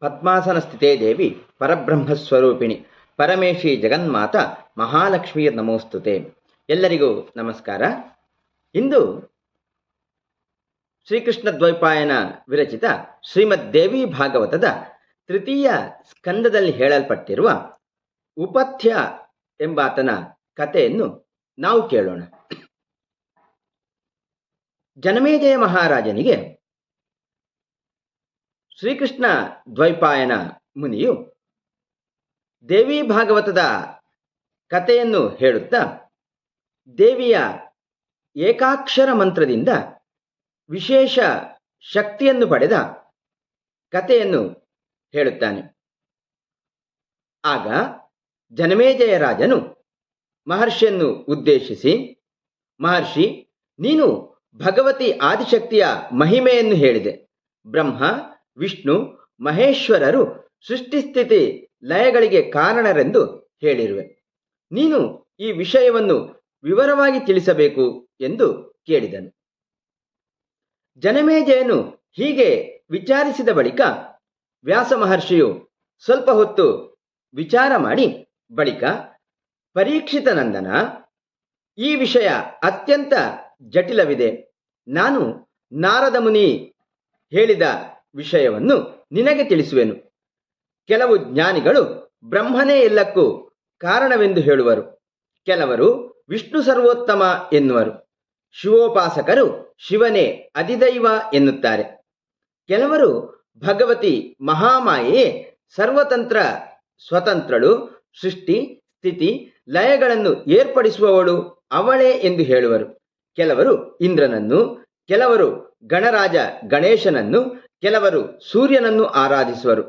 ಪದ್ಮಾಸನ ಸ್ಥಿತೇ ದೇವಿ ಪರಬ್ರಹ್ಮಸ್ವರೂಪಿಣಿ. ಪರಮೇಶಿ ಜಗನ್ಮಾತ ಮಹಾಲಕ್ಷ್ಮಿಯ ನಮೋಸ್ತುತೆ. ಎಲ್ಲರಿಗೂ ನಮಸ್ಕಾರ. ಇಂದು ಶ್ರೀಕೃಷ್ಣ ದ್ವೈಪಾಯನ ವಿರಚಿತ ಶ್ರೀಮದ್ ದೇವಿ ಭಾಗವತದ ತೃತೀಯ ಸ್ಕಂದದಲ್ಲಿ ಹೇಳಲ್ಪಟ್ಟಿರುವ ಉಪಥ್ಯ ಎಂಬಾತನ ಕಥೆಯನ್ನು ನಾವು ಕೇಳೋಣ. ಜನಮೇಜಯ ಮಹಾರಾಜನಿಗೆ ಶ್ರೀಕೃಷ್ಣ ದ್ವೈಪಾಯನ ಮುನಿಯು ದೇವಿ ಭಾಗವತದ ಕಥೆಯನ್ನು ಹೇಳುತ್ತಾ ದೇವಿಯ ಏಕಾಕ್ಷರ ಮಂತ್ರದಿಂದ ವಿಶೇಷ ಶಕ್ತಿಯನ್ನು ಪಡೆದ ಕಥೆಯನ್ನು ಹೇಳುತ್ತಾನೆ. ಆಗ ಜನಮೇಜಯ ರಾಜನು ಮಹರ್ಷಿಯನ್ನು ಉದ್ದೇಶಿಸಿ, ಮಹರ್ಷಿ, ನೀನು ಭಗವತಿ ಆದಿಶಕ್ತಿಯ ಮಹಿಮೆಯನ್ನು ಹೇಳಿದೆ. ಬ್ರಹ್ಮ ವಿಷ್ಣು ಮಹೇಶ್ವರರು ಸೃಷ್ಟಿಸ್ಥಿತಿ ಲಯಗಳಿಗೆ ಕಾರಣರೆಂದು ಹೇಳಿರುವೆ. ನೀನು ಈ ವಿಷಯವನ್ನು ವಿವರವಾಗಿ ತಿಳಿಸಬೇಕು ಎಂದು ಕೇಳಿದನು. ಜನಮೇಜಯನು ಹೀಗೆ ವಿಚಾರಿಸಿದ ಬಳಿಕ ವ್ಯಾಸ ಮಹರ್ಷಿಯು ಸ್ವಲ್ಪ ಹೊತ್ತು ವಿಚಾರ ಮಾಡಿ ಬಳಿಕ ಪರೀಕ್ಷಿತ ನಂದನ, ಈ ವಿಷಯ ಅತ್ಯಂತ ಜಟಿಲವಿದೆ. ನಾನು ನಾರದ ಮುನಿ ಹೇಳಿದ ವಿಷಯವನ್ನು ನಿನಗೆ ತಿಳಿಸುವೆನು. ಕೆಲವು ಜ್ಞಾನಿಗಳು ಬ್ರಹ್ಮನೇ ಎಲ್ಲಕ್ಕೂ ಕಾರಣವೆಂದು ಹೇಳುವರು. ಕೆಲವರು ವಿಷ್ಣು ಸರ್ವೋತ್ತಮ ಎನ್ನುವರು. ಶಿವೋಪಾಸಕರು ಶಿವನೇ ಅಧಿದೈವ ಎನ್ನುತ್ತಾರೆ. ಕೆಲವರು ಭಗವತಿ ಮಹಾಮಾಯೆಯೇ ಸರ್ವತಂತ್ರ ಸ್ವತಂತ್ರಳು, ಸೃಷ್ಟಿ, ಸ್ಥಿತಿ, ಲಯಗಳನ್ನು ಏರ್ಪಡಿಸುವವಳು ಅವಳೇ ಎಂದು ಹೇಳುವರು. ಕೆಲವರು ಇಂದ್ರನನ್ನು, ಕೆಲವರು ಗಣರಾಜ ಗಣೇಶನನ್ನು ಕೆಲವರು ಸೂರ್ಯನನ್ನು ಆರಾಧಿಸುವರು.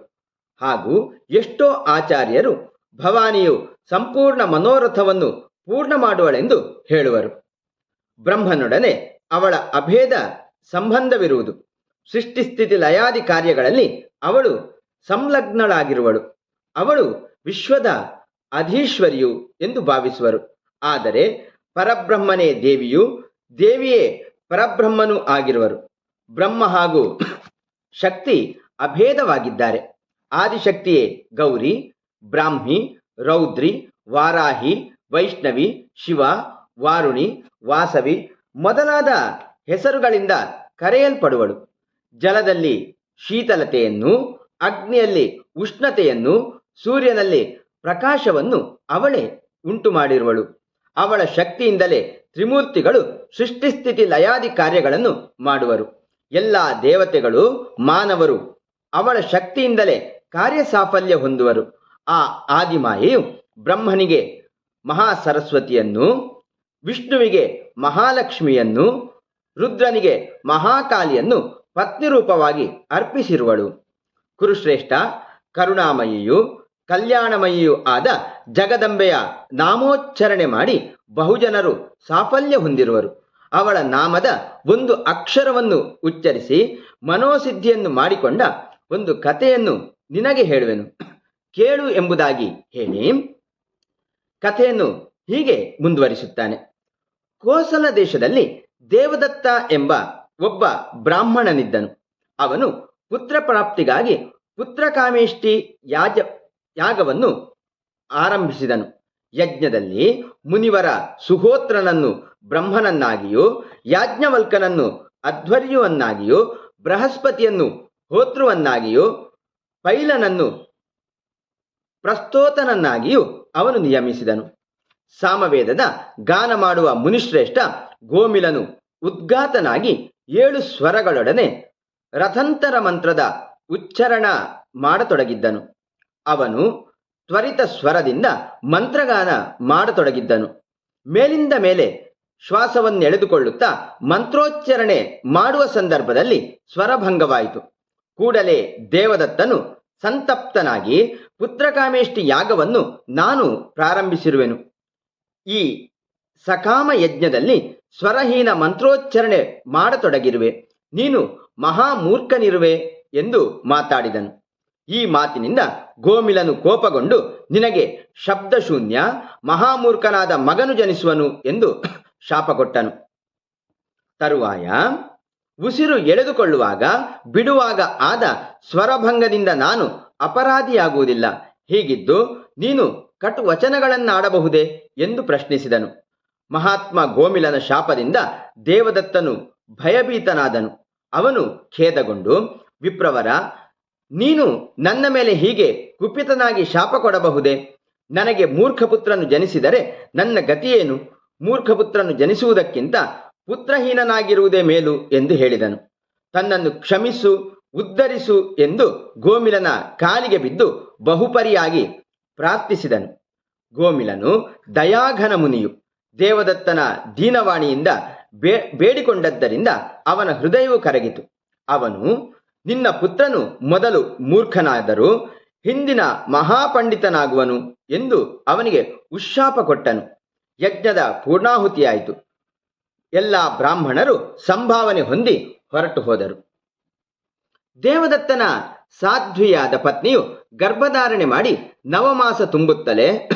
ಹಾಗೂ ಎಷ್ಟೋ ಆಚಾರ್ಯರು ಭವಾನಿಯು ಸಂಪೂರ್ಣ ಮನೋರಥವನ್ನು ಪೂರ್ಣ ಮಾಡುವಳೆಂದು ಹೇಳುವರು. ಬ್ರಹ್ಮನೊಡನೆ ಅವಳ ಅಭೇದ ಸಂಬಂಧವಿರುವುದು. ಸೃಷ್ಟಿಸ್ಥಿತಿ ಲಯಾದಿ ಕಾರ್ಯಗಳಲ್ಲಿ ಅವಳು ಸಂಲಗ್ನಳಾಗಿರುವಳು. ಅವಳು ವಿಶ್ವದ ಅಧೀಶ್ವರಿಯು ಎಂದು ಭಾವಿಸುವರು. ಆದರೆ ಪರಬ್ರಹ್ಮನೇ ದೇವಿಯು ದೇವಿಯೇ ಪರಬ್ರಹ್ಮನೂ ಆಗಿರುವರು. ಬ್ರಹ್ಮ ಹಾಗೂ ಶಕ್ತಿ ಅಭೇದವಾಗಿದ್ದಾರೆ. ಆದಿಶಕ್ತಿಯೇ ಗೌರಿ, ಬ್ರಾಹ್ಮಿ, ರೌದ್ರಿ, ವಾರಾಹಿ, ವೈಷ್ಣವಿ, ಶಿವ, ವಾರುಣಿ, ವಾಸವಿ ಮೊದಲಾದ ಹೆಸರುಗಳಿಂದ ಕರೆಯಲ್ಪಡುವಳು. ಜಲದಲ್ಲಿ ಶೀತಲತೆಯನ್ನು, ಅಗ್ನಿಯಲ್ಲಿ ಉಷ್ಣತೆಯನ್ನು, ಸೂರ್ಯನಲ್ಲಿ ಪ್ರಕಾಶವನ್ನು ಅವಳೇ ಉಂಟು ಮಾಡಿರುವಳು ಅವಳ ಶಕ್ತಿಯಿಂದಲೇ ತ್ರಿಮೂರ್ತಿಗಳು ಸೃಷ್ಟಿಸ್ಥಿತಿ ಲಯಾದಿ ಕಾರ್ಯಗಳನ್ನು ಮಾಡುವರು. ಎಲ್ಲ ದೇವತೆಗಳು ಮಾನವರು. ಅವಳ ಶಕ್ತಿಯಿಂದಲೇ ಕಾರ್ಯ ಸಾಫಲ್ಯ ಹೊಂದುವರು. ಆ ಆದಿಮಾಯಿಯು ಬ್ರಹ್ಮನಿಗೆ ಮಹಾ ಸರಸ್ವತಿಯನ್ನು ವಿಷ್ಣುವಿಗೆ ಮಹಾಲಕ್ಷ್ಮಿಯನ್ನು, ರುದ್ರನಿಗೆ ಮಹಾಕಾಲಿಯನ್ನು ಪತ್ನಿ ರೂಪವಾಗಿ ಅರ್ಪಿಸಿರುವಳು. ಕುರುಶ್ರೇಷ್ಠ, ಕರುಣಾಮಯಿಯು, ಕಲ್ಯಾಣಮಯಿಯೂ ಆದ ಜಗದಂಬೆಯ ನಾಮೋಚ್ಚರಣೆ ಮಾಡಿ ಬಹುಜನರು ಸಾಫಲ್ಯ ಹೊಂದಿರುವರು. ಅವಳ ನಾಮದ ಒಂದು ಅಕ್ಷರವನ್ನು ಉಚ್ಚರಿಸಿ ಮನೋಸಿದ್ಧಿಯನ್ನು ಮಾಡಿಕೊಂಡ ಒಂದು ಕಥೆಯನ್ನು ನಿನಗೆ ಹೇಳುವೆನು. ಕೇಳು ಎಂಬುದಾಗಿ ಹೇಳಿ. ಕಥೆಯನ್ನು ಹೀಗೆ ಮುಂದುವರಿಸುತ್ತಾನೆ. ಕೋಸಲ ದೇಶದಲ್ಲಿ ದೇವದತ್ತ ಎಂಬ ಒಬ್ಬ ಬ್ರಾಹ್ಮಣನಿದ್ದನು. ಅವನು ಪುತ್ರ ಪ್ರಾಪ್ತಿಗಾಗಿ ಪುತ್ರಕಾಮೇಷ್ಟಿ ಯಾಜ ಯಾಗವನ್ನು ಆರಂಭಿಸಿದನು. ಯಜ್ಞದಲ್ಲಿ ಮುನಿವರ ಸುಹೋತ್ರನನ್ನು ಬ್ರಹ್ಮನನ್ನಾಗಿಯೂ, ಯಾಜ್ಞವಲ್ಕನನ್ನು ಅಧ್ವರ್ಯುವನ್ನಾಗಿಯೂ, ಬೃಹಸ್ಪತಿಯನ್ನು ಹೋತೃವನ್ನಾಗಿಯೂ, ಪೈಲನನ್ನು ಪ್ರಸ್ತೋತನನ್ನಾಗಿಯೂ ಅವನು ನಿಯಮಿಸಿದನು. ಸಾಮವೇದದ ಗಾನ ಮಾಡುವ ಮುನಿಶ್ರೇಷ್ಠ ಗೋಮಿಲನು ಉದ್ಘಾತನಾಗಿ ಏಳು ಸ್ವರಗಳೊಡನೆ ರಥಂತರ ಮಂತ್ರದ ಉಚ್ಚಾರಣ ಮಾಡತೊಡಗಿದ್ದನು. ಅವನು ತ್ವರಿತ ಸ್ವರದಿಂದ ಮಂತ್ರಗಾನ ಮಾಡತೊಡಗಿದ್ದನು. ಮೇಲಿಂದ ಮೇಲೆ ಶ್ವಾಸವನ್ನೆಳೆದುಕೊಳ್ಳುತ್ತಾ ಮಂತ್ರೋಚ್ಚರಣೆ ಮಾಡುವ ಸಂದರ್ಭದಲ್ಲಿ ಸ್ವರಭಂಗವಾಯಿತು. ಕೂಡಲೇ ದೇವದತ್ತನು ಸಂತಪ್ತನಾಗಿ ಪುತ್ರಕಾಮೇಷ್ಟಿ ಯಾಗವನ್ನು ನಾನು ಪ್ರಾರಂಭಿಸಿರುವೆನು. ಈ ಸಕಾಮ ಯಜ್ಞದಲ್ಲಿ ಸ್ವರಹೀನ ಮಂತ್ರೋಚ್ಚರಣೆ ಮಾಡತೊಡಗಿರುವೆ. ನೀನು ಮಹಾಮೂರ್ಖನಿರುವೆ ಎಂದು ಮಾತಾಡಿದನು. ಈ ಮಾತಿನಿಂದ ಗೋಮಿಲನು ಕೋಪಗೊಂಡು, ನಿನಗೆ ಶಬ್ದಶೂನ್ಯ, ಮಹಾಮೂರ್ಖನಾದ ಮಗನು ಜನಿಸುವನು ಎಂದು ಶಾಪ ಕೊಟ್ಟನು. ತರುವಾಯ, ಉಸಿರು ಎಳೆದುಕೊಳ್ಳುವಾಗ, ಬಿಡುವಾಗ ಆದ ಸ್ವರಭಂಗದಿಂದ ನಾನು ಅಪರಾಧಿಯಾಗುವುದಿಲ್ಲ. ಹೀಗಿದ್ದು ನೀನು ಕಟು ವಚನಗಳನ್ನಾಡಬಹುದೇ ಎಂದು ಪ್ರಶ್ನಿಸಿದನು. ಮಹಾತ್ಮ ಗೋಮಿಲನ ಶಾಪದಿಂದ ದೇವದತ್ತನು ಭಯಭೀತನಾದನು. ಅವನು ಖೇದಗೊಂಡು, ವಿಪ್ರವರ ನೀನು ನನ್ನ ಮೇಲೆ ಹೀಗೆ ಕುಪಿತನಾಗಿ ಶಾಪ ಕೊಡಬಹುದೇ? ನನಗೆ ಮೂರ್ಖಪುತ್ರನು ಜನಿಸಿದರೆ ನನ್ನ ಗತಿಯೇನು ಮೂರ್ಖಪುತ್ರನು ಜನಿಸುವುದಕ್ಕಿಂತ ಪುತ್ರಹೀನನಾಗಿರುವುದೇ ಮೇಲು ಎಂದು ಹೇಳಿದನು. ತನ್ನನ್ನು ಕ್ಷಮಿಸು, ಉದ್ಧರಿಸು ಎಂದು ಗೋಮಿಲನ ಕಾಲಿಗೆ ಬಿದ್ದು ಬಹುಪರಿಯಾಗಿ ಪ್ರಾರ್ಥಿಸಿದನು. ಗೋಮಿಲನು ದಯಾಘನ ಮುನಿಯು, ದೇವದತ್ತನ ದೀನವಾಣಿಯಿಂದ ಬೇ, ಬೇಡಿಕೊಂಡದ್ದರಿಂದ ಅವನ ಹೃದಯವು ಕರಗಿತು. ಅವನು ನಿನ್ನ ಪುತ್ರನು ಮೊದಲು ಮೂರ್ಖನಾದರೂ ಹಿಂದಿನ ಮಹಾಪಂಡಿತನಾಗುವನು ಎಂದು ಅವನಿಗೆ ಉಶಾಪ ಕೊಟ್ಟನು. ಯಜ್ಞದ ಪೂರ್ಣಾಹುತಿಯಾಯಿತು. ಎಲ್ಲ ಬ್ರಾಹ್ಮಣರು ಸಂಭಾವನೆ ಹೊಂದಿ ಹೊರಟು ಹೋದರು. ದೇವದತ್ತನ ಸಾಧ್ವಿಯಾದ ಪತ್ನಿಯು ಗರ್ಭಧಾರಣೆ ಮಾಡಿ ನವಮಾಸ ತುಂಬುತ್ತಲೇ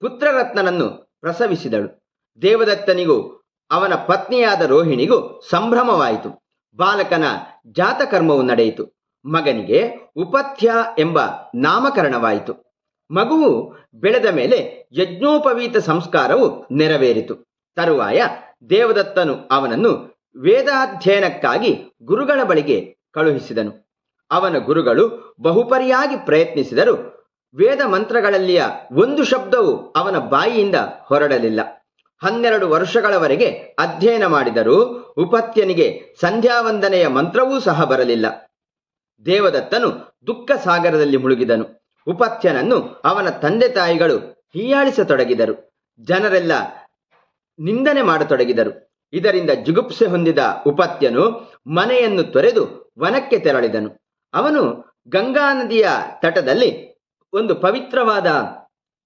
ಪುತ್ರರತ್ನನನ್ನು ಪ್ರಸವಿಸಿದಳು. ದೇವದತ್ತನಿಗೂ ಅವನ ಪತ್ನಿಯಾದ ರೋಹಿಣಿಗೂ ಸಂಭ್ರಮವಾಯಿತು. ಬಾಲಕನ ಜಾತಕರ್ಮವು ನಡೆಯಿತು. ಮಗನಿಗೆ ಉಪಥ್ಯ ಎಂಬ ನಾಮಕರಣವಾಯಿತು. ಮಗುವು ಬೆಳೆದ ಮೇಲೆ ಯಜ್ಞೋಪವೀತ ಸಂಸ್ಕಾರವು ನೆರವೇರಿತು. ತರುವಾಯ ದೇವದತ್ತನು ಅವನನ್ನು ವೇದಾಧ್ಯಯನಕ್ಕಾಗಿ ಗುರುಗಳ ಬಳಿಗೆ ಕಳುಹಿಸಿದನು. ಅವನ ಗುರುಗಳು ಬಹುಪರಿಯಾಗಿ ಪ್ರಯತ್ನಿಸಿದರು ವೇದ ಮಂತ್ರಗಳಲ್ಲಿಯ ಒಂದು ಶಬ್ದವು ಅವನ ಬಾಯಿಯಿಂದ ಹೊರಡಲಿಲ್ಲ. ಹನ್ನೆರಡು ವರ್ಷಗಳವರೆಗೆ ಅಧ್ಯಯನ ಮಾಡಿದರೂ ಉಪತ್ಯನಿಗೆ ಸಂಧ್ಯಾವಂದನೆಯ ಮಂತ್ರವೂ ಸಹ ಬರಲಿಲ್ಲ. ದೇವದತ್ತನು ದುಃಖ ಸಾಗರದಲ್ಲಿ ಮುಳುಗಿದನು. ಉಪತ್ಯನನ್ನು ಅವನ ತಂದೆ ತಾಯಿಗಳು ಹೀಯಾಳಿಸತೊಡಗಿದರು. ಜನರೆಲ್ಲ ನಿಂದನೆ ಮಾಡತೊಡಗಿದರು. ಇದರಿಂದ ಜುಗುಪ್ಸೆ ಹೊಂದಿದ ಉಪತ್ಯನು ಮನೆಯನ್ನು ತೊರೆದು ವನಕ್ಕೆ ತೆರಳಿದನು. ಅವನು ಗಂಗಾ ನದಿಯ ತಟದಲ್ಲಿ ಒಂದು ಪವಿತ್ರವಾದ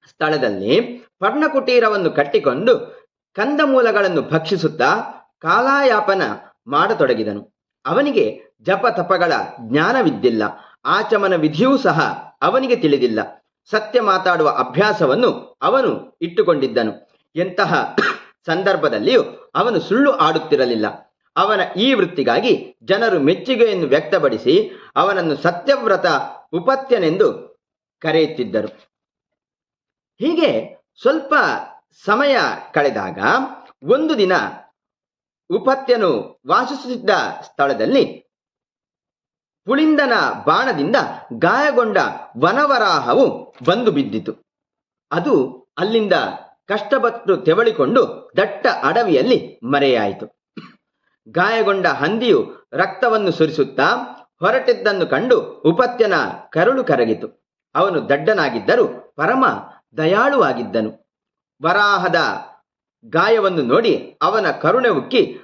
ಸ್ಥಳದಲ್ಲಿ ಪರ್ಣಕುಟೀರವನ್ನು ಕಟ್ಟಿಕೊಂಡು ಕಂದಮೂಲಗಳನ್ನು ಭಕ್ಷಿಸುತ್ತಾ ಕಾಲಾಯಾಪನ ಮಾಡತೊಡಗಿದನು. ಅವನಿಗೆ ಜಪ ತಪಗಳ ಜ್ಞಾನವಿದ್ದಿಲ್ಲ. ಆಚಮನ ವಿಧಿಯೂ ಸಹ ಅವನಿಗೆ ತಿಳಿದಿಲ್ಲ. ಸತ್ಯ ಮಾತಾಡುವ ಅಭ್ಯಾಸವನ್ನು ಅವನು ಇಟ್ಟುಕೊಂಡಿದ್ದನು. ಎಂತಹ ಸಂದರ್ಭದಲ್ಲಿಯೂ ಅವನು ಸುಳ್ಳು ಆಡುತ್ತಿರಲಿಲ್ಲ. ಅವನ ಈ ವೃತ್ತಿಗಾಗಿ ಜನರು ಮೆಚ್ಚುಗೆಯನ್ನು ವ್ಯಕ್ತಪಡಿಸಿ ಅವನನ್ನು ಸತ್ಯವ್ರತ ಉಪತ್ಯನೆಂದು ಕರೆಯುತ್ತಿದ್ದರು. ಹೀಗೆ ಸ್ವಲ್ಪ ಸಮಯ ಕಳೆದಾಗ ಒಂದು ದಿನ ಉಪತ್ಯನು ವಾಸಿಸುತ್ತಿದ್ದ ಸ್ಥಳದಲ್ಲಿ ಪುಳಿಂದನ ಬಾಣದಿಂದ ಗಾಯಗೊಂಡ ವನವರಾಹವು ಬಂದು ಬಿದ್ದಿತು. ಅದು ಅಲ್ಲಿಂದ ಕಷ್ಟಪಟ್ಟು ತೆವಳಿಕೊಂಡು ದಟ್ಟ ಅಡವಿಯಲ್ಲಿ ಮರೆಯಾಯಿತು. ಗಾಯಗೊಂಡ ಹಂದಿಯು ರಕ್ತವನ್ನು ಸುರಿಸುತ್ತಾ ಹೊರಟಿದ್ದನ್ನು ಕಂಡು ಉಪತ್ಯನ ಕರುಳು ಕರಗಿತು. ಅವನು ದಡ್ಡನಾಗಿದ್ದರೂ ಪರಮ ದಯಾಳುವಾಗಿದ್ದನು. ವರಾಹದ ಗಾಯವನ್ನು ನೋಡಿ ಅವನ ಕರುಣೆ ಉಕ್ಕಿ,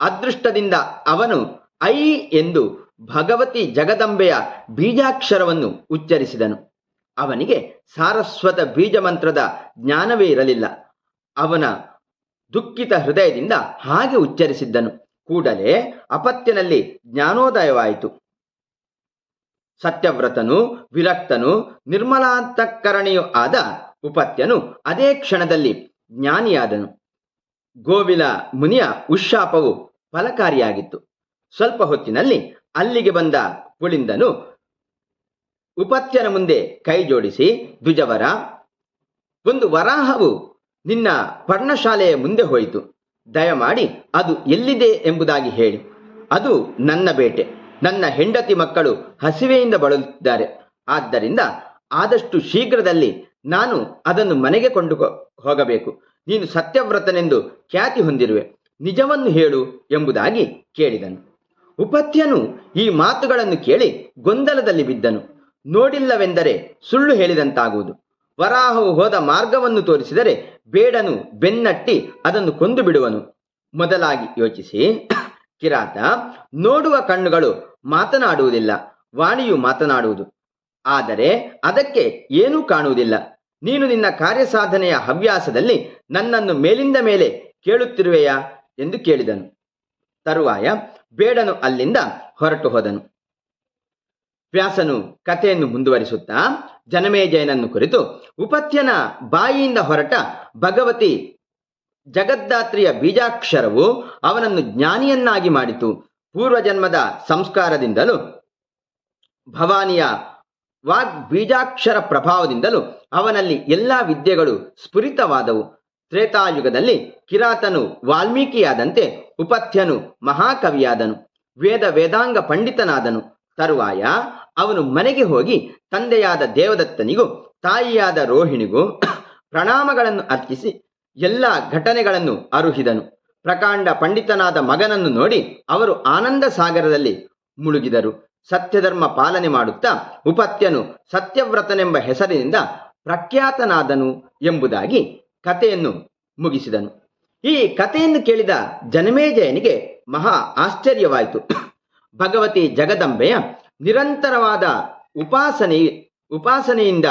ಅದೃಷ್ಟದಿಂದ ಅವನು ಐ ಎಂದು ಭಗವತಿ ಜಗದಂಬೆಯ ಬೀಜಾಕ್ಷರವನ್ನು ಉಚ್ಚರಿಸಿದನು. ಅವನಿಗೆ ಸಾರಸ್ವತ ಬೀಜ ಮಂತ್ರದ ಜ್ಞಾನವೇ ಇರಲಿಲ್ಲ. ಅವನ ದುಃಖಿತ ಹೃದಯದಿಂದ ಹಾಗೆ ಉಚ್ಚರಿಸಿದ್ದನು. ಕೂಡಲೇ ಅಪತ್ಯನಲ್ಲಿ ಜ್ಞಾನೋದಯವಾಯಿತು. ಸತ್ಯವ್ರತನು, ವಿರಕ್ತನು, ನಿರ್ಮಲಾಂತಃಕರಣಿಯೂ ಆದ ಉಪತ್ಯನು. ಅದೇ ಕ್ಷಣದಲ್ಲಿ ಜ್ಞಾನಿಯಾದನು. ಗೋವಿಲ ಮುನಿಯ ಉಶಾಪವು ಫಲಕಾರಿಯಾಗಿತ್ತು. ಸ್ವಲ್ಪ ಹೊತ್ತಿನಲ್ಲಿ ಅಲ್ಲಿಗೆ ಬಂದ ಪುಳಿಂದನು ಉಪತ್ಯನ ಮುಂದೆ ಕೈ ಜೋಡಿಸಿ, ದ್ವಿಜವರ, ಒಂದು ವರಾಹವು ನಿನ್ನ ಪರ್ಣಶಾಲೆಯ ಮುಂದೆ ಹೋಯಿತು. ದಯಮಾಡಿ ಅದು ಎಲ್ಲಿದೆ ಎಂಬುದಾಗಿ ಹೇಳಿ. ಅದು ನನ್ನ ಬೇಟೆ. ನನ್ನ ಹೆಂಡತಿ ಮಕ್ಕಳು ಹಸಿವೆಯಿಂದ ಬಳಲುತ್ತಿದ್ದಾರೆ. ಆದ್ದರಿಂದ ಆದಷ್ಟು ಶೀಘ್ರದಲ್ಲಿ ನಾನು ಅದನ್ನು ಮನೆಗೆ ಕೊಂಡು ಹೋಗಬೇಕು. ನೀನು ಸತ್ಯವ್ರತನೆಂದು ಖ್ಯಾತಿ ಹೊಂದಿರುವೆ. ನಿಜವನ್ನು ಹೇಳು ಎಂಬುದಾಗಿ ಕೇಳಿದನು. ಉಪತ್ಯನು ಈ ಮಾತುಗಳನ್ನು ಕೇಳಿ ಗೊಂದಲದಲ್ಲಿ ಬಿದ್ದನು. ನೋಡಿಲ್ಲವೆಂದರೆ ಸುಳ್ಳು ಹೇಳಿದಂತಾಗುವುದು. ವರಾಹವು ಹೋದ ಮಾರ್ಗವನ್ನು ತೋರಿಸಿದರೆ ಬೇಡನು ಬೆನ್ನಟ್ಟಿ ಅದನ್ನು ಕೊಂದು ಬಿಡುವನು. ಮೊದಲಾಗಿ ಯೋಚಿಸಿ. ಕಿರಾತ, ನೋಡುವ ಕಣ್ಣುಗಳು ಮಾತನಾಡುವುದಿಲ್ಲ, ವಾಣಿಯು ಮಾತನಾಡುವುದು. ಆದರೆ ಅದಕ್ಕೆ ಏನೂ ಕಾಣುವುದಿಲ್ಲ. ನೀನು ನಿನ್ನ ಕಾರ್ಯಸಾಧನೆಯ ಹವ್ಯಾಸದಲ್ಲಿ ನನ್ನನ್ನು ಮೇಲಿಂದ ಮೇಲೆ ಕೇಳುತ್ತಿರುವೆಯಾ ಎಂದು ಕೇಳಿದನು. ತರುವಾಯ ಬೇಡನು ಅಲ್ಲಿಂದ ಹೊರಟು ಹೋದನು. ವ್ಯಾಸನು ಕಥೆಯನ್ನು ಮುಂದುವರಿಸುತ್ತಾ ಜನಮೇಜಯನನ್ನು ಕುರಿತು ಉಪತ್ಯನ ಬಾಯಿಯಿಂದ ಹೊರಟ ಭಗವತಿ ಜಗದ್ದಾತ್ರಿಯ ಬೀಜಾಕ್ಷರವು ಅವನನ್ನು ಜ್ಞಾನಿಯನ್ನಾಗಿ ಮಾಡಿತು. ಪೂರ್ವಜನ್ಮದ ಸಂಸ್ಕಾರದಿಂದಲೂ ಭವಾನಿಯ ವಾಗ್ ಬೀಜಾಕ್ಷರ ಪ್ರಭಾವದಿಂದಲೂ ಅವನಲ್ಲಿ ಎಲ್ಲ ವಿದ್ಯೆಗಳು ಸ್ಫುರಿತವಾದವು. ತ್ರೇತಾಯುಗದಲ್ಲಿ ಕಿರಾತನು ವಾಲ್ಮೀಕಿಯಾದಂತೆ ಉಪಥ್ಯನು ಮಹಾಕವಿಯಾದನು. ವೇದ ವೇದಾಂಗ ಪಂಡಿತನಾದನು. ತರುವಾಯ ಅವನು ಮನೆಗೆ ಹೋಗಿ ತಂದೆಯಾದ ದೇವದತ್ತನಿಗೂ ತಾಯಿಯಾದ ರೋಹಿಣಿಗೂ ಪ್ರಣಾಮಗಳನ್ನು ಅರ್ಪಿಸಿ ಎಲ್ಲ ಘಟನೆಗಳನ್ನು ಅರುಹಿದನು. ಪ್ರಕಾಂಡ ಪಂಡಿತನಾದ ಮಗನನ್ನು ನೋಡಿ ಅವರು ಆನಂದ ಸಾಗರದಲ್ಲಿ ಮುಳುಗಿದರು. ಸತ್ಯಧರ್ಮ ಪಾಲನೆ ಮಾಡುತ್ತಾ ಉಪತ್ಯನು ಸತ್ಯವ್ರತನೆಂಬ ಹೆಸರಿನಿಂದ ಪ್ರಖ್ಯಾತನಾದನು ಎಂಬುದಾಗಿ ಕಥೆಯನ್ನು ಮುಗಿಸಿದನು. ಈ ಕಥೆಯನ್ನು ಕೇಳಿದ ಜನಮೇಜಯನಿಗೆ ಮಹಾ ಆಶ್ಚರ್ಯವಾಯಿತು. ಭಗವತಿ ಜಗದಂಬೆಯ ನಿರಂತರವಾದ ಉಪಾಸನೆ, ಉಪಾಸನೆಯಿಂದ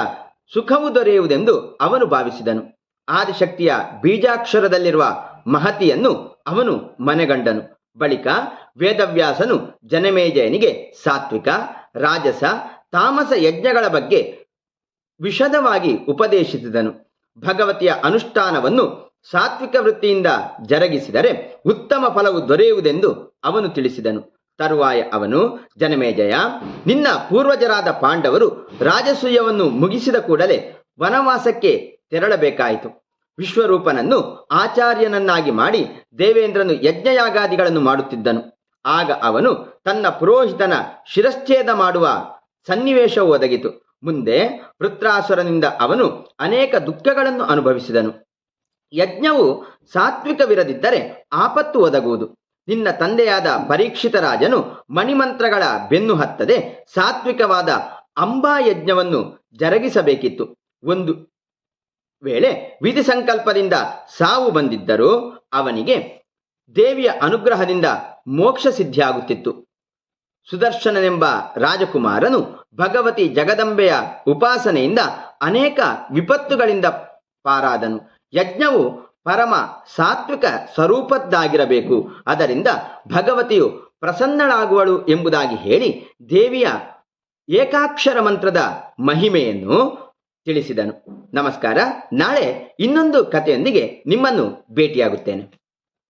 ಸುಖವು ದೊರೆಯುವುದೆಂದು ಅವನು ಭಾವಿಸಿದನು. ಆದಿಶಕ್ತಿಯ ಬೀಜಾಕ್ಷರದಲ್ಲಿರುವ ಮಹತಿಯನ್ನು ಅವನು ಮನೆಗಂಡನು. ಬಳಿಕ ವೇದವ್ಯಾಸನು ಜನಮೇಜಯನಿಗೆ ಸಾತ್ವಿಕ, ರಾಜಸ, ತಾಮಸ ಯಜ್ಞಗಳ ಬಗ್ಗೆ ವಿಶದವಾಗಿ ಉಪದೇಶಿಸಿದನು. ಭಗವತಿಯ ಅನುಷ್ಠಾನವನ್ನು ಸಾತ್ವಿಕ ವೃತ್ತಿಯಿಂದ ಜರಗಿಸಿದರೆ ಉತ್ತಮ ಫಲವು ದೊರೆಯುವುದೆಂದು ಅವನು ತಿಳಿಸಿದನು. ತರುವಾಯ ಅವನು, ಜನಮೇಜಯ, ನಿನ್ನ ಪೂರ್ವಜರಾದ ಪಾಂಡವರು ರಾಜಸೂಯವನ್ನು ಮುಗಿಸಿದ ಕೂಡಲೇ ವನವಾಸಕ್ಕೆ ತೆರಳಬೇಕಾಯಿತು. ವಿಶ್ವರೂಪನನ್ನು ಆಚಾರ್ಯನನ್ನಾಗಿ ಮಾಡಿ ದೇವೇಂದ್ರನು ಯಜ್ಞಯಾಗಾದಿಗಳನ್ನು ಮಾಡುತ್ತಿದ್ದನು. ಆಗ ಅವನು ತನ್ನ ಪುರೋಹಿತನ ಶಿರಶ್ಛೇದ ಮಾಡುವ ಸನ್ನಿವೇಶವು ಒದಗಿತು. ಮುಂದೆ ವೃತ್ರಾಸುರನಿಂದ ಅವನು ಅನೇಕ ದುಃಖಗಳನ್ನು ಅನುಭವಿಸಿದನು. ಯಜ್ಞವು ಸಾತ್ವಿಕವಿರದಿದ್ದರೆ ಆಪತ್ತು ಒದಗುವುದು. ನಿನ್ನ ತಂದೆಯಾದ ಪರೀಕ್ಷಿತ ರಾಜನು ಮಣಿಮಂತ್ರಗಳ ಬೆನ್ನು ಹತ್ತದೆ, ಸಾತ್ವಿಕವಾದ ಅಂಬಾ ಯಜ್ಞವನ್ನು ಜರಗಿಸಬೇಕಿತ್ತು. ಒಂದು ವೇಳೆ ವಿಧಿ ಸಂಕಲ್ಪದಿಂದ ಸಾವು ಬಂದಿದ್ದರೂ ಅವನಿಗೆ ದೇವಿಯ ಅನುಗ್ರಹದಿಂದ ಮೋಕ್ಷ ಸಿದ್ಧಿಯಾಗುತ್ತಿತ್ತು. ಸುದರ್ಶನನೆಂಬ ರಾಜಕುಮಾರನು ಭಗವತಿ ಜಗದಂಬೆಯ ಉಪಾಸನೆಯಿಂದ ಅನೇಕ ವಿಪತ್ತುಗಳಿಂದ ಪಾರಾದನು. ಯಜ್ಞವು ಪರಮ ಸಾತ್ವಿಕ ಸ್ವರೂಪದ್ದಾಗಿರಬೇಕು. ಅದರಿಂದ ಭಗವತಿಯು ಪ್ರಸನ್ನಳಾಗುವಳು ಎಂಬುದಾಗಿ ಹೇಳಿ ದೇವಿಯ ಏಕಾಕ್ಷರ ಮಂತ್ರದ ಮಹಿಮೆಯನ್ನು ತಿಳಿಸಿದನು. ನಮಸ್ಕಾರ. ನಾಳೆ ಇನ್ನೊಂದು ಕಥೆಯೊಂದಿಗೆ ನಿಮ್ಮನ್ನು ಭೇಟಿಯಾಗುತ್ತೇನೆ.